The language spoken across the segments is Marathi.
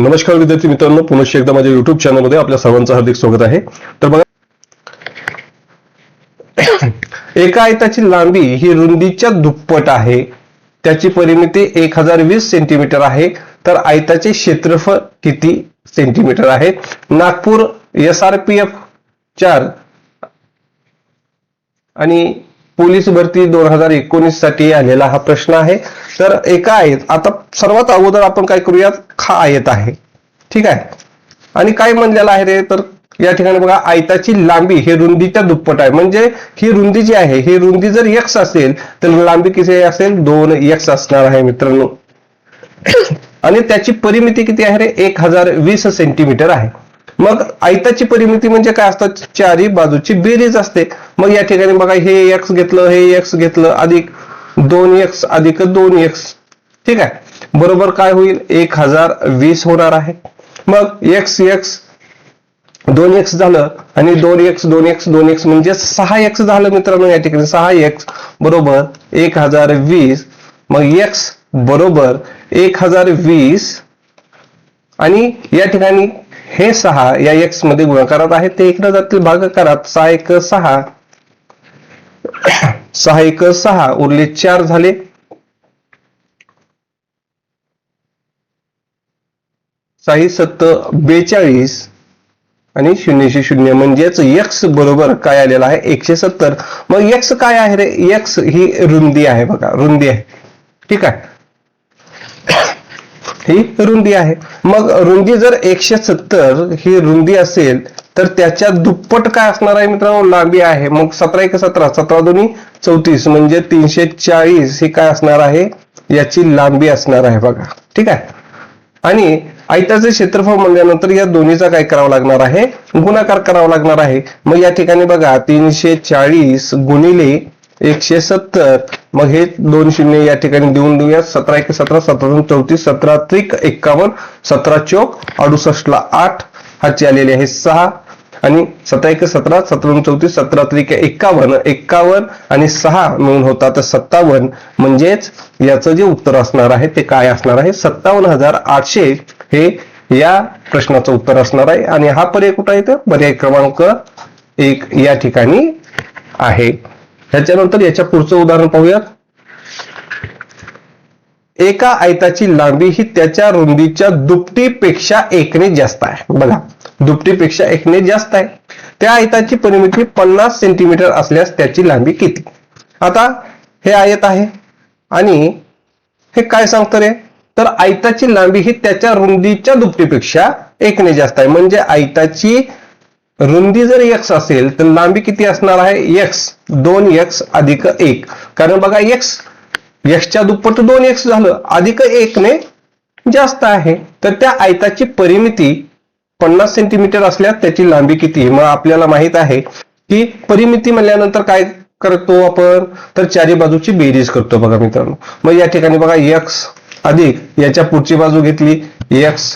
नमस्कार विद्यार्थी मित्रांनो पुनश्च एकदा माझ्या युट्यूब चॅनलमध्ये आपल्या सर्वांचं हार्दिक स्वागत आहे. तर बघा एका आयताची लांबी ही रुंदीच्या दुप्पट आहे. त्याची परिमिती एक हजार वीस सेंटीमीटर आहे. तर आयताचे क्षेत्रफळ किती सेंटीमीटर आहे? Nagpur S R P F चार आणि पोलीस भरती दोन हजार एकोणीससाठी आलेला हा प्रश्न आहे. तर एका आहेत. आता सर्वात अगोदर आपण काय करूयात? खा आयत आहे. ठीक आहे? आणि काय म्हणलेलं आहे रे तर या ठिकाणी बघा आयताची लांबी हे रुंदीच्या दुप्पट आहे. म्हणजे ही रुंदी जी आहे ही रुंदी जर एक्स असेल तर लांबी किती असेल? दोन एक्स असणार आहे मित्रांनो. आणि त्याची परिमिती किती आहे रे? एक हजार वीस सेंटीमीटर आहे. मग आयताची परिमिती म्हणजे काय असतात चारी बाजूची बेरीज असते. मग या ठिकाणी बघा हे एक्स घेतलं हे एक्स घेतलं अधिक दोन एक्स अधिक दोन एक्स ठीक आहे? बरोबर काय होईल? एक हजार वीस होणार आहे. मग एक्स एक्स दोन एक्स झालं आणि दोन एक्स दोन एक्स दोन एक्स म्हणजे सहा एक्स झालं मित्रांनो या ठिकाणी. सहा एक्स बरोबर एक हजार वीस. मग एक्स बरोबर एक हजार वीस. आणि या ठिकाणी हे सहा या एक्समध्ये गुणाकारात आहे. ते इकडे जातील भागाकारात. सहा एक सहा. सहा एक सहा. उरले चार झाले. साही सत्त बेचाळीस. आणि शून्यशे शून्य म्हणजेच एक्स बरोबर काय आलेला आहे? एकशे सत्तर. मग एक्स काय आहे रे? एक्स ही रुंदी आहे बघा. रुंदी आहे. ठीक आहे. ही रुंदी आहे. मग रुंदी जर एकशे सत्तर ही रुंदी असेल तर त्याच्या दुप्पट काय असणार आहे मित्रांनो? लांबी आहे. मग सतरा एक सतरा. सतरा दोन्ही चौतीस. म्हणजे तीनशे चाळीस ही काय असणार आहे? याची लांबी असणार आहे बघा. ठीक आहे? आणि आयताचे क्षेत्रफळ म्हणल्यानंतर या दोन्हीचा काय करावा लागणार आहे? गुणाकार करावा लागणार आहे. मग या ठिकाणी बघा तीनशे चाळीस गुणिले एकशे सत्तर. मग हे दोन शून्य या ठिकाणी देऊन देऊया सतरा एक सतरा सतरा दोन चौतीस सतरा त्रिक एक्कावन्न सतरा चौक अडुसष्ट ला आठ. हाची आलेली आहे सहा. आणि सतरा एक सतरा सतरा चौतीस सतरा त्रिक एक्कावन्न एक्कावन्न आणि सहा मिळून होतात. सत्तावन्न म्हणजेच याचं जे उत्तर असणार आहे ते काय असणार आहे? सत्तावन्न हजार आठशे हे या प्रश्नाचं उत्तर असणार आहे. आणि हा पर्याय कुठं आहे तर पर्याय क्रमांक एक या ठिकाणी आहे. ह्याच्यानंतर याच्या पुढचं उदाहरण पाहूयात. एका आयताची लांबी ही त्याच्या रुंदीच्या दुपटीपेक्षा एकने जास्त आहे. बघा दुपटीपेक्षा एकने जास्त आहे. त्या आयताची परिमिती पन्नास सेंटीमीटर असल्यास त्याची लांबी किती? आता हे आयत आहे. आणि हे काय सांगतं रे? तर आयताची लांबी ही त्याच्या रुंदीच्या दुपटीपेक्षा एकने जास्त आहे. म्हणजे आयताची रुंदी जर एक्स असेल तर लांबी किती असणार आहे? एक्स दोन एक्स अधिक एक. कारण बघा एक्स एक्सच्या दुप्पट दोन एक्स झालं. अधिक एकने जास्त आहे. तर त्या आयताची परिमिती पन्नास सेंटीमीटर असल्यास त्याची लांबी किती? मग आपल्याला माहीत आहे की परिमिती म्हणल्यानंतर काय करतो आपण? तर चारी बाजूची बेरीज करतो बघा मित्रांनो. मग या ठिकाणी बघा एक्स अधिक याच्या पुढची बाजू घेतली एक्स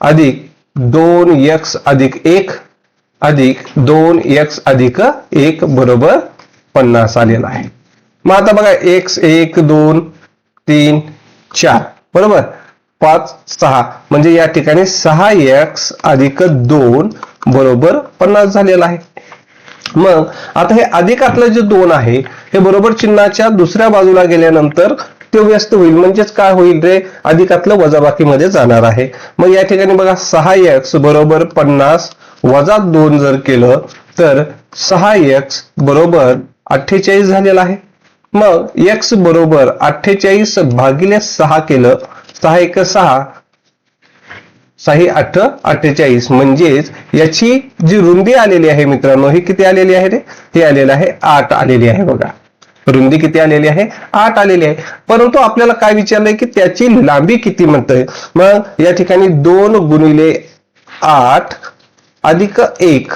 अधिक दोन एक्स अधिक एक अधिक दोन एक्स अधिक एक बरोबर पन्नास आलेला आहे. मग आता बघा एक्स एक दोन तीन चार. बरोबर? पाच सहा. म्हणजे या ठिकाणी सहा एक्स अधिक दोन बरोबर पन्नास झालेला आहे. मग आता हे अधिकातलं जे दोन आहे हे बरोबर चिन्हाच्या दुसऱ्या बाजूला गेल्यानंतर ते व्यस्त होईल. म्हणजेच काय होईल रे? अधिकातलं वजाबाकीमध्ये जाणार आहे. मग या ठिकाणी बघा सहा एक्स बरोबर पन्नास वजा दोन जर केलं तर सहा एक्स बरोबर अठ्ठेचाळीस झालेला आहे. मग एक्स बरोबर अठ्ठेचाळीस भागिले सहा केलं सहा एक सहा सहा आठ अठ्ठेचाळीस. म्हणजेच याची जी रुंदी आलेली आहे मित्रांनो ही किती आलेली आहे रे? ही आलेली आहे आठ आलेली आहे बघा. रुंदी किती आलेली आहे? आठ आलेली आहे. परंतु आपल्याला काय विचारलंय की त्याची लांबी किती म्हणतंय? मग या ठिकाणी दोन गुणिले आठ अधिक एक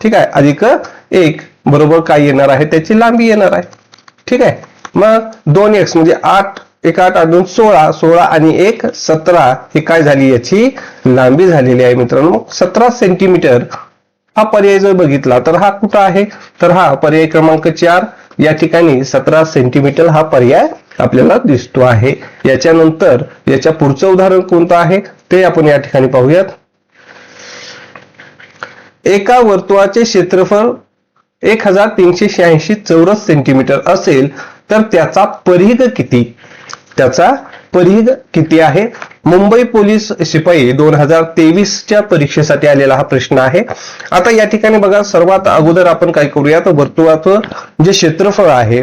ठीक आहे? अधिक एक बरोबर काय येणार आहे? त्याची लांबी येणार आहे. ठीक आहे? मग दोन एक्स म्हणजे आठ एक आठ आठ दोन सोळा सोळा आणि एक सतरा ही काय झाली याची लांबी झालेली आहे मित्रांनो. सतरा सेंटीमीटर हा पर्याय जर बघितला तर हा कुठं आहे? तर हा पर्याय क्रमांक चार. या ठिकाणी सतरा सेंटीमीटर हा पर्याय आपल्याला दिसतो आहे. याच्यानंतर याच्या पुढचं उदाहरण कोणतं आहे? ते आपण या ठिकाणी पाहूयात. एका वर्तुळाचे क्षेत्रफळ एक हजार तीनशे शहाऐंशी चौरस सेंटीमीटर असेल तर त्याचा परिघ किती? त्याचा परिघ किती आहे? मुंबई पोलीस शिपाई दोन हजार तेवीसच्या परीक्षेसाठी आलेला हा प्रश्न आहे. आता या ठिकाणी बघा सर्वात अगोदर आपण काय करूया तर वर्तुळाचं जे क्षेत्रफळ आहे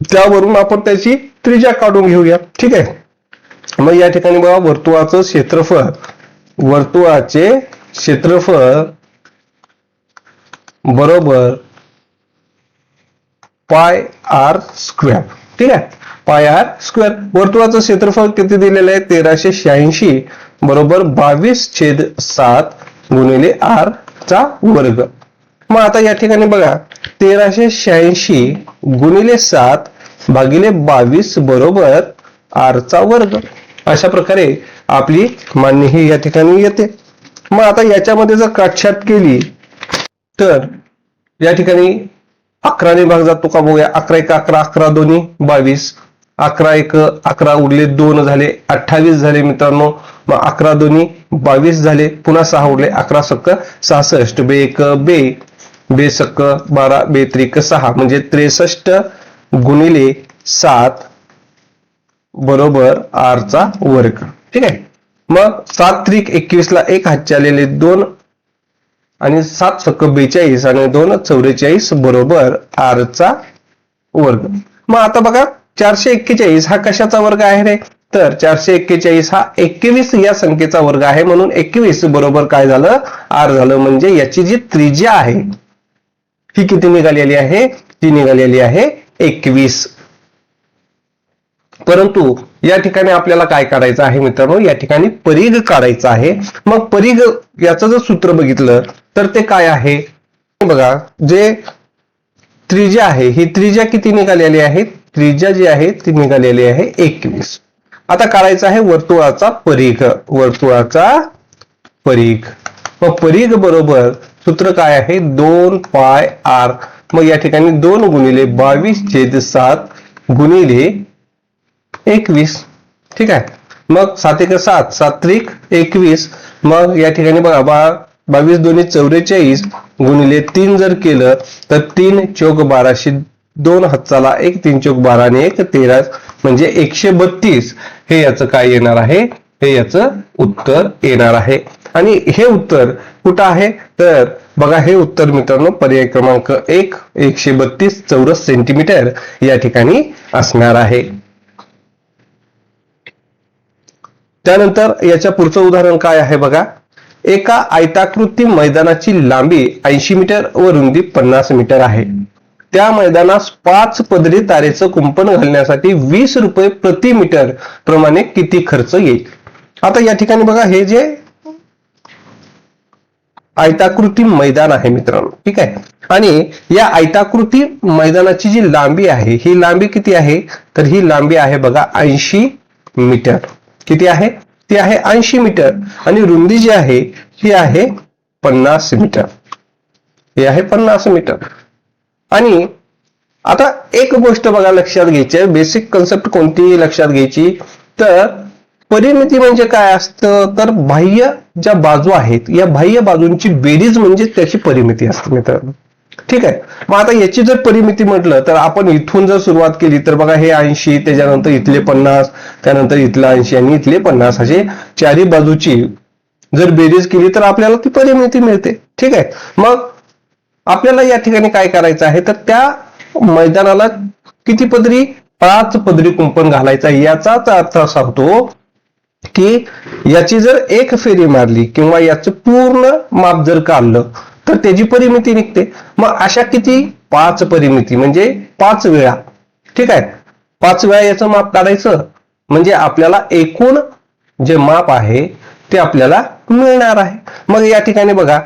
त्यावरून आपण त्याची त्रिज्या काढून घेऊया ठीक आहे? मग या ठिकाणी बघा वर्तुळाचं क्षेत्रफळ. वर्तुळाचे क्षेत्रफळ बरोबर पाय आर स्क्वेअर. ठीक आहे? पाय आर स्क्वेअर. वर्तुळाचं क्षेत्रफळ किती दिलेलं आहे? तेराशे शहाऐंशी बरोबर बावीस छेद सात गुणिले आर चा वर्ग. मग आता या ठिकाणी बघा. तेराशे शहाऐंशी गुणिले सात भागिले बावीस बरोबर आर चा वर्ग. अशा प्रकारे आपली मान्य ही या ठिकाणी येते. मग आता याच्यामध्ये जर काटछाट केली तर या ठिकाणी अकराने भाग जातो का बघूया. अकरा एक अकरा अकरा दोन्ही बावीस. अकरा एक अकरा उरले दोन झाले अठ्ठावीस झाले मित्रांनो. मग अकरा दोन्ही बावीस झाले पुन्हा सहा उरले अकरा सक्क सहासष्ट. बे एक बे. बे सक्क बारा बे त्रिक सहा. म्हणजे त्रेसष्ट गुणिले सात बरोबर आरचा वर्ग. ठीक आहे? मग सात त्रिक एकवीस ला एक हातचे आलेले दोन आणि सात सक्क बेचाळीस आणि दोन चौवेचाळीस बरोबर आरचा वर्ग. मग आता बघा चारशे एक्केचाळीस हा कशाचा वर्ग आहे रे? तर चारशे एक्केचाळीस हा एकवीस या संख्येचा वर्ग आहे म्हणून एकवीस बरोबर काय झालं? आर झालं म्हणजे याची जी त्रिज्या आहे ही किती निघालेली आहे? ती निघालेली आहे एकवीस. परंतु या ठिकाणी आपल्याला काय काढायचं आहे मित्रांनो? या ठिकाणी परीघ काढायचं आहे. मग परीघ याचं जर सूत्र बघितलं तर ते काय आहे? बघा जे त्रिज्या आहे ही त्रिज्या किती निघालेली आहे? त्रिज्या जी आहे ती निघालेली आहे एकवीस. आता काढायचं आहे वर्तुळाचा परीघ. वर्तुळाचा परीघ. मग परीघ बरोबर सूत्र काय आहे? दोन पाय आर. मग या ठिकाणी दोन गुणिले बावीस छेद सात गुणिले एकवीस. ठीक आहे? मग सात एक सात सात्विक एकवीस. मग या ठिकाणी बघा बा बावीस दोन्ही चौवेचाळीस गुणिले तीन जर केलं तर तीन चौक बाराशे दोन हातचाला एक तीन चौक बारा आणि एक तेरा म्हणजे एकशे बत्तीस. हे याचं काय येणार आहे? हे याचं उत्तर येणार आहे. आणि हे उत्तर कुठं आहे? तर बघा हे उत्तर मित्रांनो पर्याय क्रमांक एक एकशे बत्तीस चौरस सेंटीमीटर या ठिकाणी असणार आहे. त्यानंतर याच्या पुढचं उदाहरण काय आहे बघा? एका आयताकृती मैदानाची लांबी ऐंशी मीटर व रुंदी पन्नास मीटर आहे. त्या मैदानास पाच पदरी तारेचं कुंपण घालण्यासाठी वीस रुपये प्रति मीटर प्रमाणे किती खर्च येईल? आता या ठिकाणी बघा हे जे आयताकृती मैदान आहे मित्रांनो ठीक आहे? आणि या आयताकृती मैदानाची जी लांबी आहे ही लांबी किती आहे? तर ही लांबी आहे बघा ऐंशी मीटर. किती आहे? ती आहे ऐंशी मीटर आणि रुंदी जी आहे ती आहे पन्नास मीटर. ही आहे पन्नास मीटर. आणि आता एक गोष्ट बघा लक्षात घ्यायची आहे. बेसिक कन्सेप्ट कोणती लक्षात घ्यायची? तर परिमिती म्हणजे काय असतं? तर बाह्य ज्या बाजू आहेत या बाह्य बाजूंची बेरीज म्हणजे त्याची परिमिती असते मित्रांनो. ठीक आहे? मग आता याची जर परिमिती म्हटलं तर आपण इथून जर सुरुवात केली तर बघा हे ऐंशी त्याच्यानंतर इथले पन्नास त्यानंतर इथलं ऐंशी आणि इथले पन्नास असे चारही बाजूची जर बेरीज केली तर आपल्याला ती परिमिती मिळते. ठीक आहे? मग आपल्याला या ठिकाणी काय करायचं आहे? तर त्या मैदानाला किती पदरी? पाच पदरी कुंपण घालायचा याचाच अर्थ असा होतो की याची जर एक फेरी मारली किंवा याचं पूर्ण माप जर काढलं तर त्याची परिमिती निघते. मग अशा किती? पाच परिमिती. म्हणजे पाच वेळा. ठीक आहे? पाच वेळा याचं माप काढायचं. म्हणजे आपल्याला एकूण जे माप आहे ते आपल्याला मिळणार आहे. मग या ठिकाणी बघा.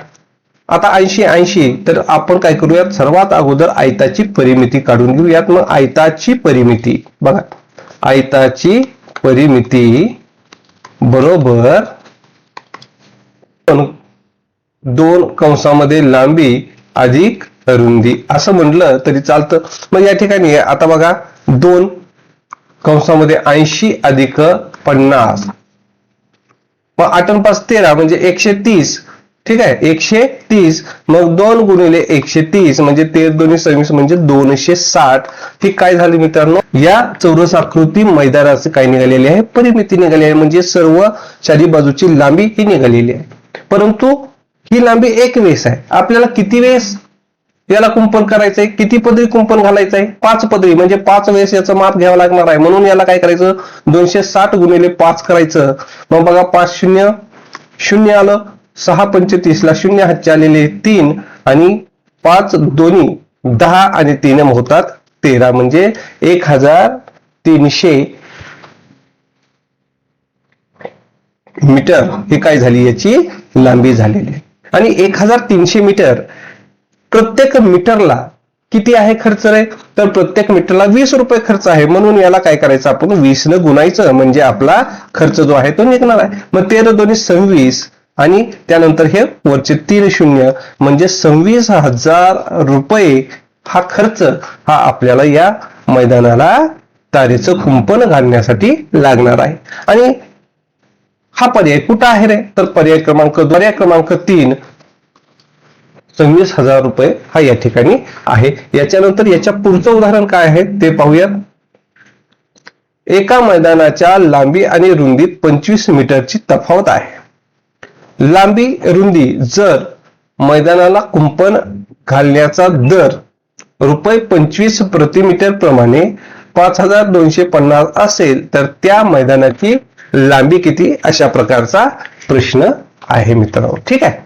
आता ऐंशी ऐंशी. तर आपण काय करूयात? सर्वात अगोदर आयताची परिमिती काढून घेऊयात. मग आयताची परिमिती. बघा. आयताची परिमिती बरोबर दोन कंसामध्ये लांबी अधिक रुंदी. असं म्हटलं तरी चालतं. मग या ठिकाणी आता बघा दोन कंसामध्ये ऐंशी अधिक पन्नास. मग आठ पाच तेरा म्हणजे एकशे तीस. ठीक आहे? एकशे तीस. मग दोन गुणिले एकशे तीस म्हणजे तेर दोन्ही सव्वीस म्हणजे दोनशे साठ. ही काय झाली मित्रांनो? या चौरस आकृती मैदानाचे काय निघालेली आहे? परिमिती निघाली आहे. म्हणजे सर्व चारी बाजूची लांबी ही निघालेली आहे. परंतु ही लांबी एक वेस आहे. आपल्याला किती वेस याला कुंपण करायचंय? किती पदरी कुंपण घालायचं आहे पाच पदरी म्हणजे पाच वेळेस याचं माप घ्यावं लागणार आहे. म्हणून याला काय करायचं? दोनशे साठ गुणिले पाच करायचं. मग बघा पाच शून्य शून्य आलं सहा पंचतीस ला शून्य हातचे आलेले तीन आणि पाच दोन्ही दहा आणि तीन होतात तेरा. म्हणजे एक हजार तीनशे मीटर. ही काय झाली? याची लांबी झालेली आहे. आणि एक हजार तीनशे मीटर प्रत्येक मीटरला किती आहे खर्च रे? तर प्रत्येक मीटरला वीस रुपये खर्च आहे. म्हणून याला काय करायचं? आपण वीस न गुणायचं म्हणजे आपला खर्च जो आहे तो निघणार आहे. मग तेरा दोन्ही सव्वीस आणि त्यानंतर हे वरचे तीन शून्य म्हणजे सव्वीस हजार रुपये हा खर्च हा आपल्याला या मैदानाला तारेचं कुंपण घालण्यासाठी लागणार आहे. आणि हा पर्याय कुठं आहे रे? तर पर्याय क्रमांक पर्याय क्रमांक तीन सव्वीस हजार रुपये हा या ठिकाणी आहे. याच्यानंतर याच्या पुढचं उदाहरण काय आहे ते पाहूयात. एका मैदानाच्या लांबी आणि रुंदीत पंचवीस मीटरची तफावत आहे. लांबी रुंदी जर मैदानाला कुंपण घालण्याचा दर रुपये पंचवीस प्रतिमीटर प्रमाणे पाच हजार दोनशे पन्नास असेल तर त्या मैदानाची लांबी किती अशा प्रकारचा प्रश्न आहे मित्रांनो. ठीक आहे?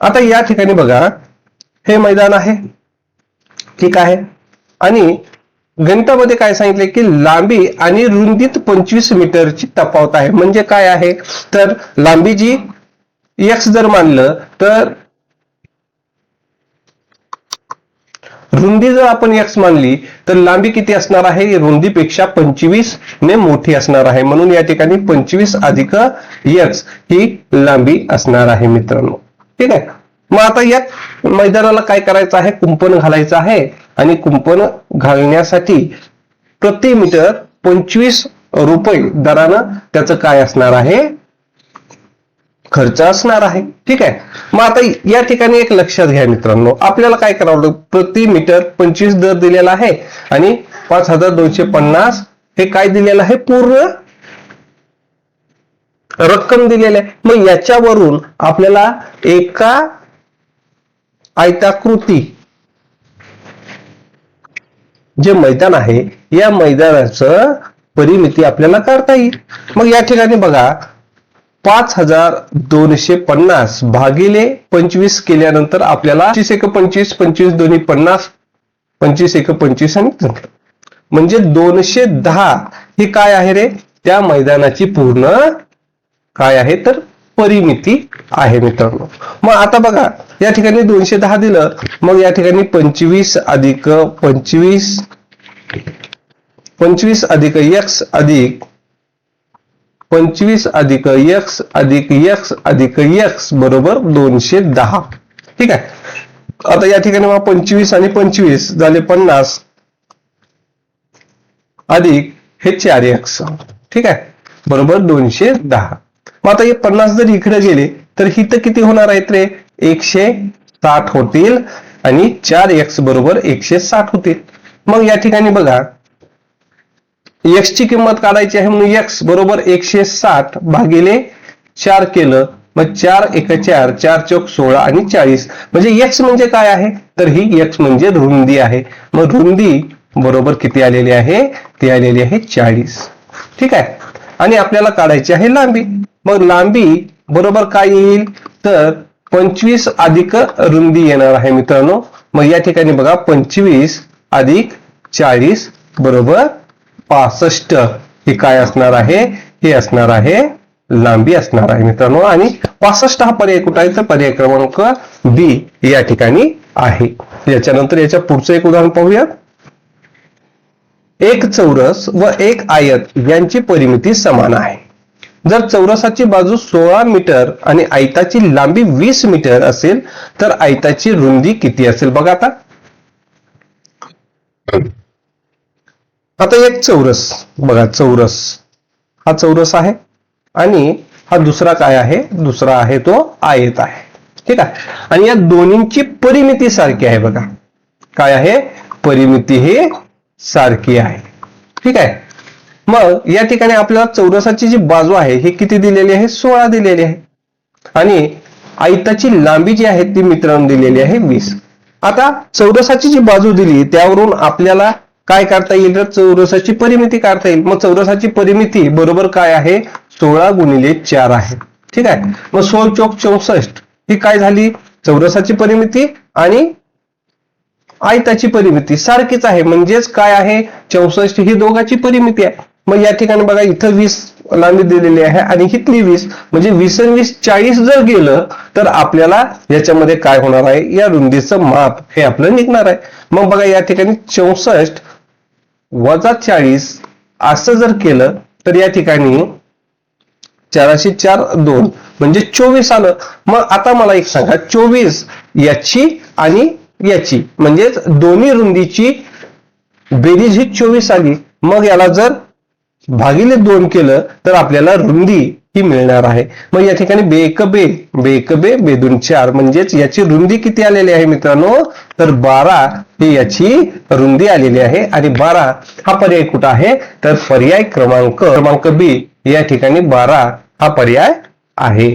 आता या ठिकाणी बघा. हे मैदान आहे. ठीक आहे? आणि गणितामध्ये काय सांगितले की लांबी आणि रुंदीत पंचवीस मीटरची तफावत आहे. म्हणजे काय आहे? तर लांबी जी एक्स जर मानलं तर रुंदी जर आपण एक्स मानली तर लांबी किती असणार आहे? रुंदीपेक्षा पंचवीस ने मोठी असणार आहे. म्हणून या ठिकाणी पंचवीस अधिक एक्स ही लांबी असणार आहे मित्रांनो. ठीक आहे? मग आता या मैदानाला काय करायचं आहे? कुंपण घालायचं आहे. आणि कुंपण घालण्यासाठी प्रति मीटर पंचवीस रुपये दरानं त्याचं काय असणार आहे? खर्च असणार आहे. ठीक आहे? मग आता या ठिकाणी एक लक्षात घ्या मित्रांनो. आपल्याला काय करावं लागतं प्रति मीटर पंचवीस दर दिलेला आहे आणि पाच हजार दोनशे पन्नास हे काय दिलेलं आहे? पूर्ण रक्कम दिलेली आहे. मग याच्यावरून आपल्याला एका आयताकृती जे मैदान आहे या मैदानाचं परिमिती आपल्याला काढता येईल. मग या ठिकाणी बघा पाच हजार दोनशे पन्नास भागिले पंचवीस केल्यानंतर आपल्याला पंचवीस एक पंचवीस पंचवीस दोन्ही पन्नास पंचवीस एक पंचवीस आणि म्हणजे दोनशे दहा ही काय आहे रे? त्या मैदानाची पूर्ण काय आहे? तर परिमिती आहे मित्रांनो. मग आता बघा या ठिकाणी दोनशे दहा दिलं मग या ठिकाणी पंचवीस अधिक पंचवीस पंचवीस अधिक एक्स अधिक पंचवीस अधिक एक्स अधिक एक्स अधिक एक्स बरोबर दोनशे दहा. ठीक आहे? आता या ठिकाणी मग पंचवीस आणि पंचवीस झाले पन्नास अधिक हे चार एक्स ठीक आहे? बरोबर दोनशे दहा. मग आता हे पन्नास जर इकडे गेले तर हिथं किती होणार आहेत रे? एकशे साठ होतील आणि चार एक्स बरोबर एकशे साठ होतील. मग या ठिकाणी बघा एक्स ची किंमत काढायची आहे म्हणून एक्स बरोबर एकशे साठ भागिले चार केलं मग चार एक चार चार चौक सोळा आणि चाळीस. म्हणजे एक्स म्हणजे काय आहे? तर ही एक्स म्हणजे रुंदी आहे. मग रुंदी बरोबर किती आलेली आहे? ती आलेली आहे चाळीस. ठीक आहे? आणि आपल्याला काढायची आहे लांबी. मग लांबी बरोबर काय येईल? तर पंचवीस अधिक रुंदी येणार आहे मित्रांनो. मग या ठिकाणी बघा पंचवीस अधिक चाळीस बरोबर पासष्ट हे काय असणार आहे? हे असणार आहे लांबी असणार आहे मित्रांनो. आणि पासष्ट हा पर्याय कुठं आहे? तर पर्याय क्रमांक बी या ठिकाणी आहे. याच्यानंतर याच्या पुढचं एक उदाहरण पाहूया एक चौरस व एक आयत यांची परिमिती समान आहे. जर चौरसाची बाजू सोळा मीटर आणि आयताची लांबी वीस मीटर असेल तर आयताची रुंदी किती असेल? बघा आता. आता एक चौरस. बघा चौरस. हा चौरस आहे आणि हा दुसरा काय आहे? दुसरा आहे तो आयत आहे. ठीक आहे? आणि या दोन्हींची परिमिती सारखी आहे बघा. काय आहे? परिमिती ही सारखी आहे. ठीक आहे? मग या ठिकाणी आपल्याला चौरसाची जी बाजू आहे ही किती दिलेली आहे? सोळा दिलेली आहे. आणि आयताची लांबी जी आहे ती मित्रांनो दिलेली आहे वीस. आता चौरसाची जी बाजू दिली त्यावरून आपल्याला काय काढता येईल? तर चौरसाची परिमिती काढता येईल. मग चौरसाची परिमिती बरोबर काय आहे? सोळा गुणिले चार आहे. ठीक आहे? मग सोळ चौक चौसष्ट ही काय झाली? चौरसाची परिमिती आणि आयताची परिमिती सारखीच आहे. म्हणजेच काय आहे? चौसष्ट ही दोघाची परिमिती आहे. मग या ठिकाणी बघा इथं वीस लांबी दिलेली आहे आणि हिथली वीस म्हणजे वीस आणि वीस चाळीस जर गेलं तर आपल्याला याच्यामध्ये काय होणार आहे? या रुंदीचं माप हे आपलं निघणार आहे. मग बघा या ठिकाणी चौसष्ट वजा चाळीस असं जर केलं तर या ठिकाणी चारशे चार दोन म्हणजे चोवीस आलं. मग आता मला एक सांगा चोवीस याची आणि याची म्हणजेच दोन्ही रुंदीची बेरीज ही चोवीस आली. मग याला जर भागिले दोन केलं तर आपल्याला रुंदी ही मिळणार आहे. मग या ठिकाणी बेकबे बेकबे बे बे चार म्हणजेच याची रुंदी किती आलेली आहे मित्रांनो? तर बारा ही याची रुंदी आलेली आहे. आणि बारा हा पर्याय कुठं आहे? तर पर्याय क्रमांक क्रमांक बी या ठिकाणी बारा हा पर्याय आहे.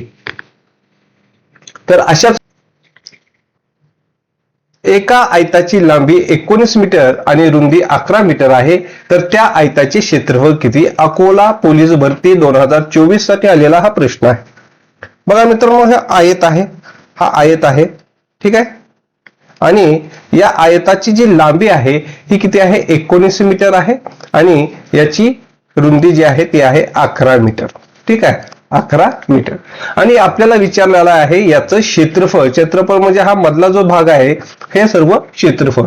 तर अशाच एका आयताची लांबी एकोणीस मीटर आणि रुंदी अकरा मीटर आहे तर त्या आयताचे क्षेत्रफळ किती? अकोला पोलीस भरती दोन हजार चोवीससाठी आलेला हा प्रश्न आहे. बघा मित्रांनो हे आयत आहे. हा आयत आहे. ठीक आहे? आणि या आयताची जी लांबी आहे ही किती आहे? एकोणीस मीटर आहे. आणि याची रुंदी जी आहे ती आहे अकरा मीटर. ठीक आहे? अकरा मीटर. आणि आपल्याला विचारलेला आहे याचं क्षेत्रफळ क्षेत्रफळ म्हणजे हा मधला जो भाग आहे हे सर्व क्षेत्रफळ.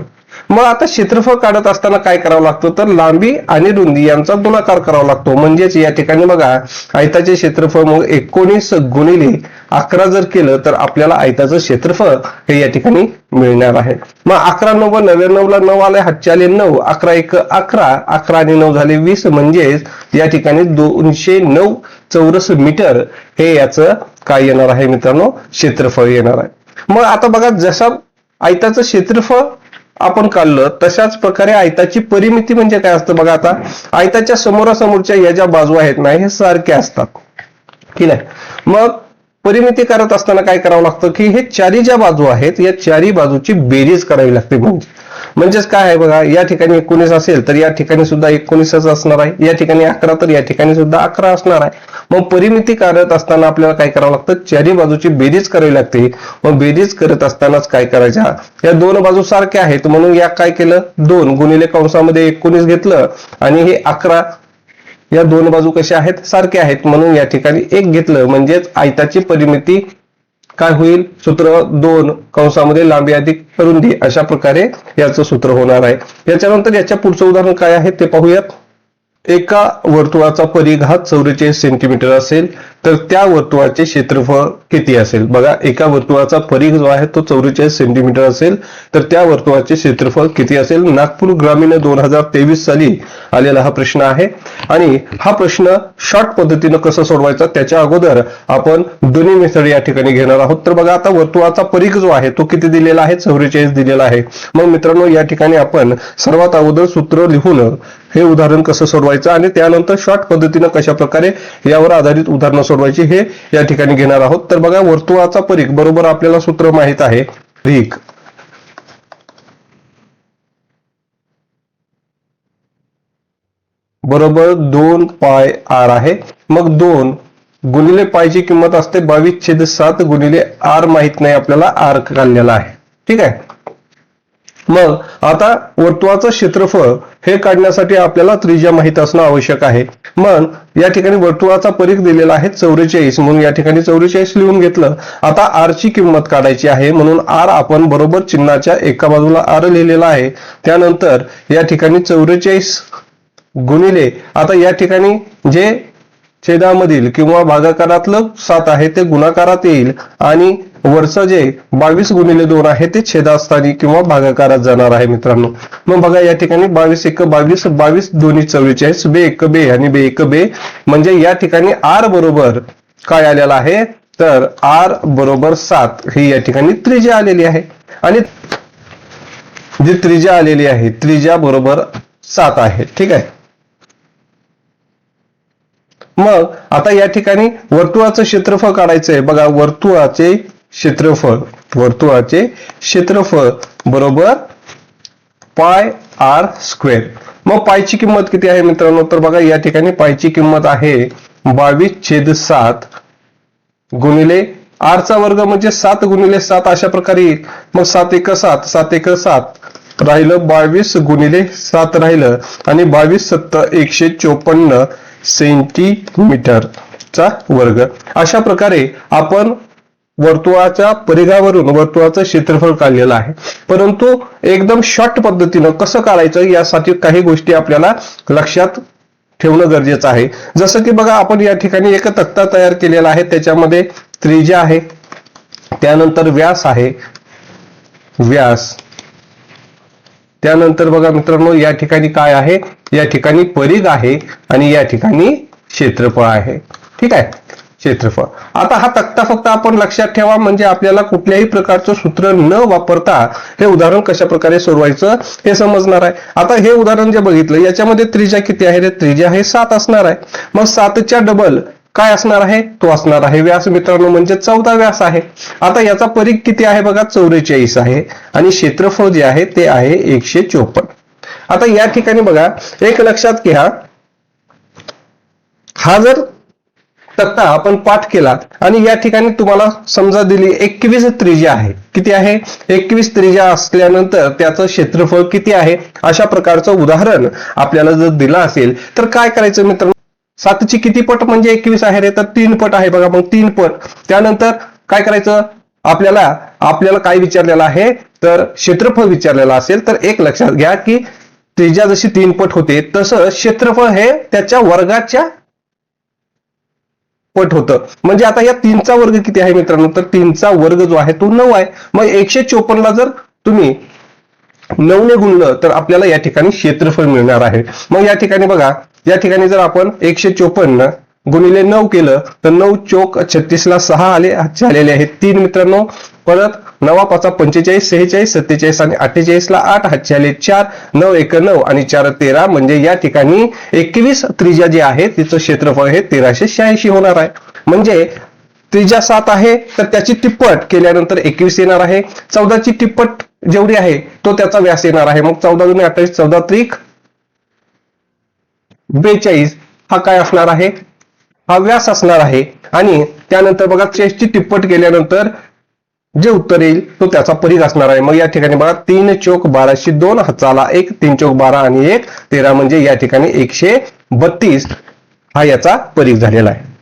मग आता क्षेत्रफळ काढत असताना काय करावं लागतं? तर लांबी आणि रुंदी यांचा गुणाकार करावा लागतो. म्हणजेच या ठिकाणी बघा आयताचे क्षेत्रफळ मग एकोणीस गुणिले अकरा जर केलं तर आपल्याला आयताचं क्षेत्रफळ हे या ठिकाणी मिळणार आहे. मग अकरा नऊ नव्याण्णव ला नऊ आले हातचे आले नऊ अकरा एक अकरा अकरा आणि नऊ झाले वीस म्हणजेच या ठिकाणी दोनशे नऊ चौरस मीटर हे याचं काय येणार आहे मित्रांनो? क्षेत्रफळ येणार आहे. मग आता बघा जसा आयताचं क्षेत्रफळ आपण काढलं तशाच प्रकारे आयताची परिमिती म्हणजे काय असतं बघा आता. आयताच्या समोरासमोरच्या या ज्या बाजू आहेत ना हे सारखे असतात. ठीक आहे? मग परिमिती करत असताना काय करावं लागतं की हे चारी ज्या बाजू आहेत या चारी बाजूची बेरीज करावी लागते. म्हणजे म्हणजेच काय आहे बघा या ठिकाणी एकोणीस असेल तर या ठिकाणी सुद्धा एकोणीसच असणार आहे. या ठिकाणी अकरा तर या ठिकाणी सुद्धा अकरा असणार आहे. मग परिमिती करत असताना आपल्याला काय करावं लागतं? चारी बाजूची बेरीज करावी लागते. मग बेरीज करत असतानाच काय करायच्या या दोन बाजू सारख्या आहेत. म्हणून या काय केलं? दोन गुणिले कंसामध्ये एकोणीस घेतलं आणि हे अकरा या दोन बाजू कशा आहेत? सारख्या आहेत. म्हणून या ठिकाणी एक घेतलं. म्हणजेच आयताची परिमिती काय होईल? सूत्र दोन कंसामध्ये लांबी अधिक रुंदी अशा प्रकारे याचं सूत्र होणार आहे. याच्यानंतर याच्या पुढचं उदाहरण काय आहे ते पाहूयात. एका वर्तुळाचा परिघ हा चौवेचाळीस सेंटीमीटर असेल तर त्या वर्तुळाचे क्षेत्रफळ किती असेल? बघा एका वर्तुळाचा परिघ जो आहे तो चौवेचाळीस सेंटीमीटर असेल तर त्या वर्तुळाचे क्षेत्रफळ किती असेल? नागपूर ग्रामीण दोन हजार तेवीस साली आलेला हा प्रश्न आहे. आणि हा प्रश्न शॉर्ट पद्धतीनं कसं सोडवायचा? त्याच्या अगोदर आपण दोन्ही मेथड या ठिकाणी घेणार आहोत. तर बघा आता वर्तुळाचा परिघ जो आहे तो किती दिलेला आहे? चौवेचाळीस दिलेला आहे. मग मित्रांनो या ठिकाणी आपण सर्वात अगोदर सूत्र लिहून हे उदाहरण कसं सोडवायचं आणि त्यानंतर शॉर्ट पद्धतीनं कशा प्रकारे यावर आधारित उदाहरणं सोडवायची हे या ठिकाणी घेणार आहोत. तर बघा वर्तुळाचा परीख बरोबर आपल्याला सूत्र माहीत आहे. परिघ बरोबर दोन पाय आर आहे. मग दोन गुणिले पायची किंमत असते बावीस छेद सात गुणिले आर माहीत नाही आपल्याला आर काढलेला आहे. ठीक आहे? मग आता वर्तुळाचं क्षेत्रफळ हे काढण्यासाठी आपल्याला त्रिज्या माहीत असणं आवश्यक आहे. मग या ठिकाणी वर्तुळाचा परीख दिलेला आहे चौवेचाळीस. म्हणून या ठिकाणी चौवेचाळीस लिहून घेतलं. आता आर ची किंमत काढायची आहे. म्हणून आर आपण बरोबर चिन्हाच्या एका बाजूला आर लिहिलेला आहे. त्यानंतर या ठिकाणी चौवेचाळीस गुणिले आता या ठिकाणी जे छेदामधील किंवा भागाकारातलं सात आहे ते गुणाकारात येईल आणि वरचं जे बावीस गुणिले दोन आहे ते छेदास्थानी किंवा भागाकारात जाणार आहे मित्रांनो. मग बघा या ठिकाणी बावीस एक बावीस बावीस दोन्ही चव्वेचाळीस बे एक बे आणि बे एक बे. म्हणजे या ठिकाणी आर बरोबर काय आलेला आहे? तर आर बरोबर सात ही या ठिकाणी त्रिज्या आलेली आहे. आणि जी त्रिज्या आलेली आहे त्रिज्या बरोबर सात आहे. ठीक आहे? मग आता या ठिकाणी वर्तुळाचं क्षेत्रफळ काढायचं आहे बघा वर्तुळाचे क्षेत्रफळ वर्तुळाचे क्षेत्रफळ बरोबर पाय आर स्क्वेअर. मग पायची किंमत किती आहे मित्रांनो? तर बघा या ठिकाणी पायची किंमत आहे बावीस छेद सात गुणिले आर चा वर्ग म्हणजे सात गुणिले सात अशा प्रकारे. येईल मग सात एक सात सात एक सात राहिलं बावीस गुणिले सात राहिलं. आणि बावीस सत्तर एकशे चोपन्न सेंटीमीटरचा वर्ग. अशा प्रकारे आपण वर्तुळाच्या परिघावरून वर्तुळाचं क्षेत्रफळ काढलेलं आहे. परंतु एकदम शॉर्ट पद्धतीनं कसं काढायचं यासाठी काही गोष्टी आपल्याला लक्षात ठेवणं गरजेचं आहे. जसं की बघा आपण या ठिकाणी एक तक्ता तयार केलेला आहे. त्याच्यामध्ये त्रिज्या आहे. त्यानंतर व्यास आहे. व्यास. त्यानंतर बघा मित्रांनो या ठिकाणी काय आहे? या ठिकाणी परिघ आहे आणि या ठिकाणी क्षेत्रफळ आहे. ठीक आहे? क्षेत्रफळ. आता हा तक्ता फक्त आपण लक्षात ठेवा म्हणजे आपल्याला कुठल्याही प्रकारचं सूत्र न वापरता हे उदाहरण कशा प्रकारे सोडवायचं हे समजणार आहे. आता हे उदाहरण जे बघितलं याच्यामध्ये त्रिज्या किती आहे? रे त्रिज्या हे सात असणार आहे. मग सातच्या डबल काय असणार आहे? तो असणार आहे. व्यास मित्रांनो म्हणजे चौदा व्यास आहे. आता याचा परीघ किती आहे बघा? चौवेचाळीस आहे. आणि क्षेत्रफळ जे आहे ते आहे एकशे चोपन्न. आता या ठिकाणी बघा एक लक्षात घ्या. हा जर तक्ता आपण पाठ केला आणि या ठिकाणी तुम्हाला समजा दिली एकवीस त्रिज्या आहे. किती आहे? एकवीस त्रिज्या असल्यानंतर त्याचं क्षेत्रफळ किती आहे? अशा प्रकारचं उदाहरण आपल्याला जर दिलं असेल तर काय करायचं मित्रांनो? सातची किती पट म्हणजे एकवीस आहे रे? तर तीन पट आहे बघा. मग तीन पट. त्यानंतर काय करायचं? आपल्याला आपल्याला काय विचारलेलं आहे? तर क्षेत्रफळ विचारलेलं असेल तर एक लक्षात घ्या की त्रिज्या जशी तीन पट होते तसं क्षेत्रफळ हे त्याच्या वर्गाच्या पट होतं. म्हणजे आता या तीनचा वर्ग किती आहे मित्रांनो? तर तीनचा वर्ग जो आहे तो नऊ आहे. मग एकशे चोपन्नला जर तुम्ही नऊने गुणलं तर आपल्याला या ठिकाणी क्षेत्रफळ मिळणार आहे. मग या ठिकाणी बघा या ठिकाणी जर आपण एकशे चोपन्न गुणिले नऊ केलं तर नऊ चोक छत्तीसला सहा आले झालेले आहेत तीन मित्रांनो. परत नवा पाचा पंचेचाळीस सेहेचाळीस सत्तेचाळीस आणि अठ्ठेचाळीसला आठ हातचे चार नऊ एक नऊ आणि चार तेरा. म्हणजे या ठिकाणी एकवीस त्रिज्या जी आहे तिचं क्षेत्रफळ हे तेराशे शहाऐंशी होणार आहे. म्हणजे त्रिज्या सात आहे तर त्याची तिप्पट केल्यानंतर एकवीस येणार आहे. चौदाची तिप्पट जेवढी आहे तो त्याचा व्यास येणार आहे. मग चौदा दोन अठ्ठावीस चौदा त्रिक बेचाळीस हा काय असणार आहे? हा व्यास असणार आहे. आणि त्यानंतर बघा चेसची तिप्पट केल्यानंतर जे उत्तर येईल तो त्याचा परीघ असणार आहे. मग या ठिकाणी बघा तीन चोक बाराशे दोन हाताला एक तीन चोक बारा आणि एक तेरा म्हणजे या ठिकाणी एकशे बत्तीस हा याचा परीघ झालेला आहे.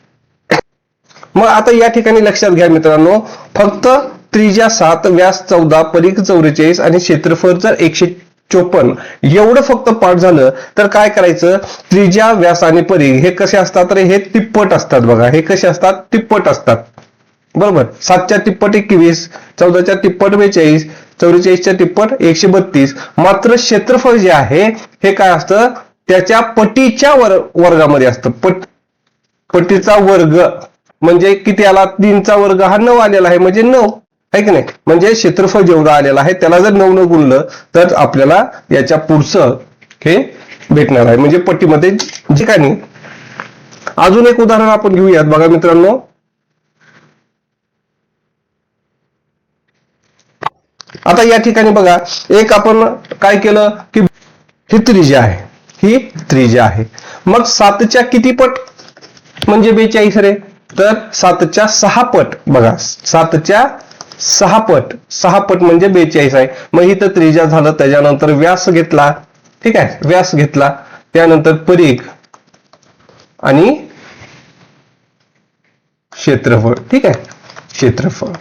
मग आता या ठिकाणी लक्षात घ्या मित्रांनो फक्त त्रिज्या सात व्यास चौदा परीघ चौवेचाळीस आणि क्षेत्रफळ जर एकशे चोपन्न एवढं फक्त पाठ झालं तर काय करायचं? त्रिज्या व्यास आणि परीघ हे कसे असतात? तर हे तिप्पट असतात बघा हे कसे असतात? तिप्पट असतात. बरोबर? सातच्या तिप्पट एकवीस चौदाच्या तिप्पट बेचाळीस चौवेचाळीसच्या तिप्पट एकशे बत्तीस. मात्र क्षेत्रफळ जे आहे हे काय असतं? त्याच्या पटीच्या वर वर्गामध्ये असतं. पट पटीचा वर्ग. म्हणजे किती आला? तीनचा वर्ग हा नऊ आलेला आहे म्हणजे नऊ. आहे की नाही? म्हणजे क्षेत्रफळ जेवढा आलेलं आहे त्याला जर नऊ न गुणलं तर आपल्याला याच्या पुढचं हे भेटणार आहे. म्हणजे पट्टीमध्ये ठिकाणी. अजून एक उदाहरण आपण घेऊयात बघा मित्रांनो. आता या ठिकाणी बघा एक आपण काय केलं की ही त्रिज्या आहे. ही त्रिज्या आहे. मग सातच्या किती पट? म्हणजे बेचाळीस रे. तर सातच्या सहा पट बघा सातच्या सहा पट. सहा पट म्हणजे बेचाळीस आहे. मग इथं त्रिज्या झालं त्याच्यानंतर व्यास घेतला. ठीक आहे व्यास घेतला. त्यानंतर परीघ आणि क्षेत्रफळ. ठीक आहे क्षेत्रफळ.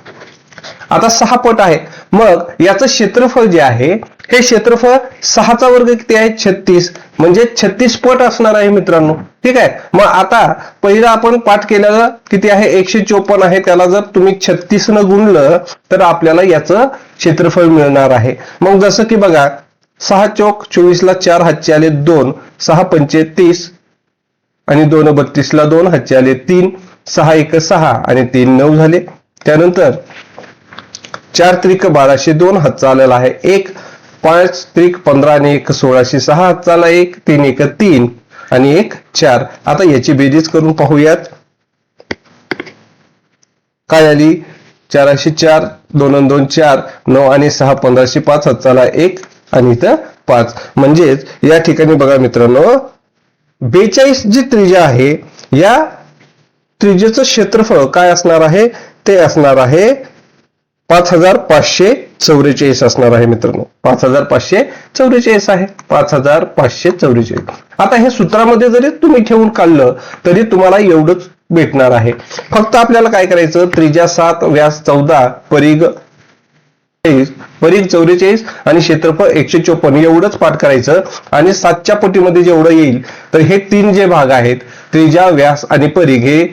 आता सहा पट आहे. मग याचं क्षेत्रफळ जे आहे हे क्षेत्रफळ सहाचा वर्ग किती आहे? छत्तीस. म्हणजे छत्तीस पट असणार आहे मित्रांनो. ठीक आहे? मग आता पहिला आपण पाठ केलेलं किती आहे? एकशे चोपन्न आहे. त्याला जर तुम्ही छत्तीस न गुणलं तर आपल्याला याचं क्षेत्रफळ मिळणार आहे. मग जसं की बघा सहा चौक चोवीसला चार हातचे आले दोन सहा पंचे तीस आणि दोन बत्तीसला दोन हातचे आले तीन सहा एक सहा आणि तीन नऊ झाले. त्यानंतर चार त्रिक बाराशे दोन हातचा आलेला आहे एक. पाच त्रिक पंधरा आणि एक सोळाशे सहा हातचा आला एक. तीन एक तीन. आणि एक चार. आता याची बेरीज करून पाहूयात. काय आली? चारशे चार दोन दोन चार. नऊ आणि सहा पंधराशे पाच हातचाला एक आणि इथं पाच. म्हणजेच या ठिकाणी बघा मित्रांनो बेचाळीस जी त्रिज्या आहे या त्रिजेचं क्षेत्रफळ काय असणार आहे? ते असणार आहे पाच हजार पाचशे चौवेचाळीस असणार आहे मित्रांनो. पाच हजार पाचशे चौवेचाळीस आहे. पाच हजार पाचशे चौवेचाळीस आता हे सूत्रामध्ये जरी तुम्ही ठेवून काढलं तरी तुम्हाला एवढंच भेटणार आहे. फक्त आपल्याला काय करायचं? त्रिज्या सात व्यास चौदा परीघ परिघ चौवेचाळीस आणि क्षेत्रफळ एकशे चोपन्न. एवढंच पाठ करायचं. आणि सातच्या पटीमध्ये जेवढं येईल तर हे तीन जे भाग आहेत त्रिज्या व्यास आणि परिघ हे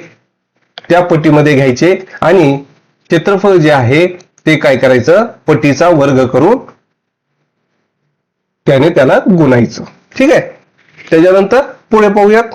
त्या पटीमध्ये घ्यायचे. आणि क्षेत्रफळ जे आहे ते काय करायचं? पटीचा वर्ग करून त्याने त्याला गुणायचं. ठीक आहे? त्याच्यानंतर पुढे पाहूयात.